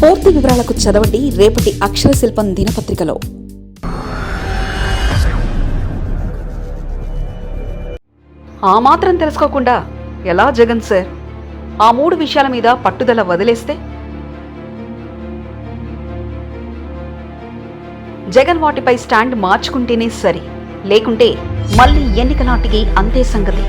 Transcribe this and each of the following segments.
పూర్తి వివరాలకు చదవండి రేపటి అక్షర శిల్పం దినపత్రికలో. ఆ మాత్రం తెలుసుకోకుండా ఎలా జగన్ సార్? ఆ మూడు విషయాల మీద పట్టుదల వదిలేస్తే? జగన్ వాటిపై స్టాండ్ మార్చుకుంటేనే సరి లేకుంటే మళ్ళీ ఎన్నిక నాటికి అంతే సంగతి.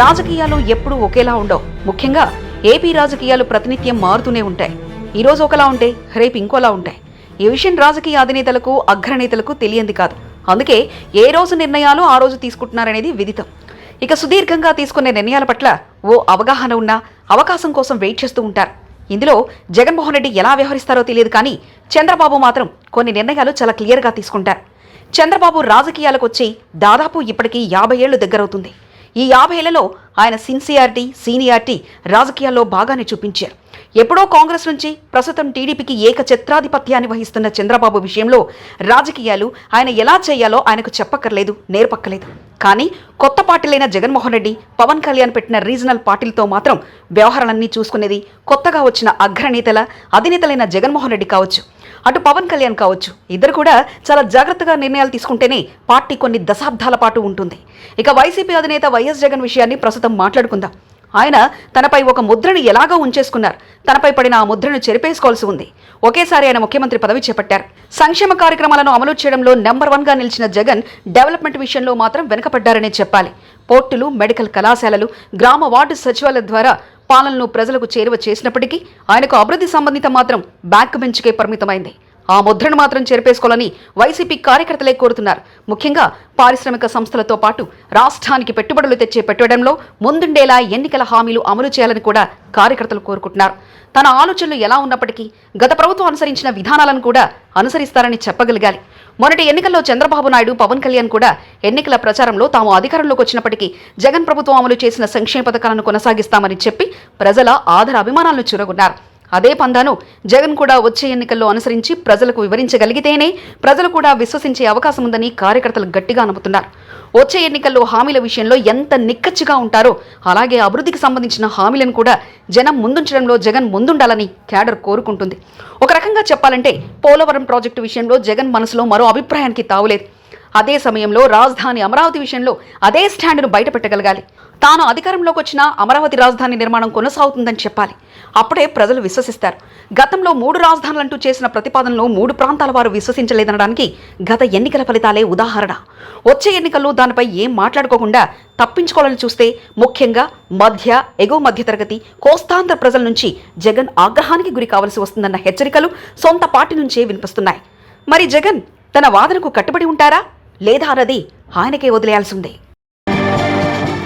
రాజకీయాలు ఎప్పుడూ ఒకేలా ఉండవు. ముఖ్యంగా ఏపీ రాజకీయాలు ప్రతినిత్యం మారుతూనే ఉంటాయి. ఈ రోజు ఒకలా ఉంటే రేపు ఇంకోలా ఉంటాయి. ఈ విషయం రాజకీయ అధినేతలకు అగ్రనేతలకు తెలియంది కాదు. అందుకే ఏ రోజు నిర్ణయాలు ఆ రోజు తీసుకుంటున్నారనేది విదితం. ఇక సుదీర్ఘంగా తీసుకునే నిర్ణయాల పట్ల ఓ అవగాహన ఉన్నా అవకాశం కోసం వెయిట్ చేస్తూ ఉంటారు. ఇందులో జగన్మోహన్ రెడ్డి ఎలా వ్యవహరిస్తారో తెలియదు కానీ చంద్రబాబు మాత్రం కొన్ని నిర్ణయాలు చాలా క్లియర్గా తీసుకుంటారు. చంద్రబాబు రాజకీయాలకు వచ్చి దాదాపు ఇప్పటికీ యాభై ఏళ్ళు దగ్గరవుతుంది. ఈ యాభైలలో ఆయన సిన్సియారిటీ సీనియారిటీ రాజకీయాల్లో బాగానే చూపించారు. ఎప్పుడో కాంగ్రెస్ నుంచి ప్రస్తుతం టీడీపీకి ఏక చిత్రాధిపత్యాన్ని వహిస్తున్న చంద్రబాబు విషయంలో రాజకీయాలు ఆయన ఎలా చేయాలో ఆయనకు చెప్పక్కర్లేదు నేర్పక్కలేదు కానీ కొత్త పార్టీలైన జగన్మోహన్ రెడ్డి పవన్ కళ్యాణ్ పెట్టిన రీజనల్ పార్టీలతో మాత్రం వ్యవహారాలన్నీ చూసుకునేది కొత్తగా వచ్చిన అగ్రనేతల అధినేతలైన జగన్మోహన్ రెడ్డి కావచ్చు. అటు పవన్ కళ్యాణ్ కావచ్చు. ఇద్దరు కూడా చాలా జాగ్రత్తగా నిర్ణయాలు తీసుకుంటేనే పార్టీ కొన్ని దశాబ్దాల పాటు ఉంటుంది. ఇక వైసీపీ అధినేత వైఎస్ జగన్ విషయాన్ని ప్రస్తుతం మాట్లాడుకుందాం. ఆయన తనపై ఒక ముద్రను ఎలాగో ఉంచేసుకున్నారు. తనపై పడిన ఆ ముద్రను చెరిపేసుకోవాల్సి ఉంది. ఒకేసారి ఆయన ముఖ్యమంత్రి పదవి చేపట్టారు. సంక్షేమ కార్యక్రమాలను అమలు చేయడంలో నెంబర్ వన్గా నిలిచిన జగన్ డెవలప్మెంట్ విషయంలో మాత్రం వెనుకపడ్డారనే చెప్పాలి. పోర్టులు మెడికల్ కళాశాలలు గ్రామ వార్డు సచివాలయ ద్వారా పాలనను ప్రజలకు చేరువ చేసినప్పటికీ ఆయనకు అభివృద్ధి సంబంధిత మాత్రం బ్యాక్ బెంచ్కే పరిమితమైంది. ఆ ముద్రను మాత్రం చెరిపేసుకోవాలని వైసీపీ కార్యకర్తలే కోరుతున్నారు. ముఖ్యంగా పారిశ్రామిక సంస్థలతో పాటు రాష్ట్రానికి పెట్టుబడులు తెచ్చే పెట్టడంలో ముందుండేలా ఎన్నికల హామీలు అమలు చేయాలని కూడా కార్యకర్తలు కోరుకుంటున్నారు. తన ఆలోచనలు ఎలా ఉన్నప్పటికీ గత ప్రభుత్వం అనుసరించిన విధానాలను కూడా అనుసరిస్తారని చెప్పగలగాలి. మొన్నటి ఎన్నికల్లో చంద్రబాబు నాయుడు పవన్ కళ్యాణ్ కూడా ఎన్నికల ప్రచారంలో తాము అధికారంలోకి వచ్చినప్పటికీ జగన్ ప్రభుత్వం అమలు చేసిన సంక్షేమ పథకాలను కొనసాగిస్తామని చెప్పి ప్రజల ఆదర అభిమానాలను చూరగొన్నారు. అదే పందాను జగన్ కూడా వచ్చే ఎన్నికల్లో అనుసరించి ప్రజలకు వివరించగలిగితేనే ప్రజలు కూడా విశ్వసించే అవకాశం ఉందని కార్యకర్తలు గట్టిగా నమ్ముతున్నారు. వచ్చే ఎన్నికల్లో హామీల విషయంలో ఎంత నిక్కచ్చిగా ఉంటారో అలాగే అభివృద్ధికి సంబంధించిన హామీలను కూడా జనం ముందుంచడంలో జగన్ ముందుండాలని క్యాడర్ కోరుకుంటుంది. ఒక రకంగా చెప్పాలంటే పోలవరం ప్రాజెక్టు విషయంలో జగన్ మనసులో మరో అభిప్రాయానికి తావులేదు. అదే సమయంలో రాజధాని అమరావతి విషయంలో అదే స్టాండ్ను బయటపెట్టగలగాలి. తాను అధికారంలోకి వచ్చిన అమరావతి రాజధాని నిర్మాణం కొనసాగుతుందని చెప్పాలి. అప్పుడే ప్రజలు విశ్వసిస్తారు. గతంలో మూడు రాజధానులంటూ చేసిన ప్రతిపాదనలో మూడు ప్రాంతాల వారు విశ్వసించలేదనడానికి గత ఎన్నికల ఫలితాలే ఉదాహరణ. వచ్చే ఎన్నికల్లో దానిపై ఏం మాట్లాడుకోకుండా తప్పించుకోవాలని చూస్తే ముఖ్యంగా మధ్య ఎగువ మధ్యతరగతి కోస్తాంధ్ర ప్రజల నుంచి జగన్ ఆగ్రహానికి గురి కావలసి వస్తుందన్న హెచ్చరికలు సొంత పార్టీ నుంచే వినిపిస్తున్నాయి. మరి జగన్ తన వాదనకు కట్టుబడి ఉంటారా? లేదా అన్నది ఆయనకే వదిలేయాల్సి ఉంది.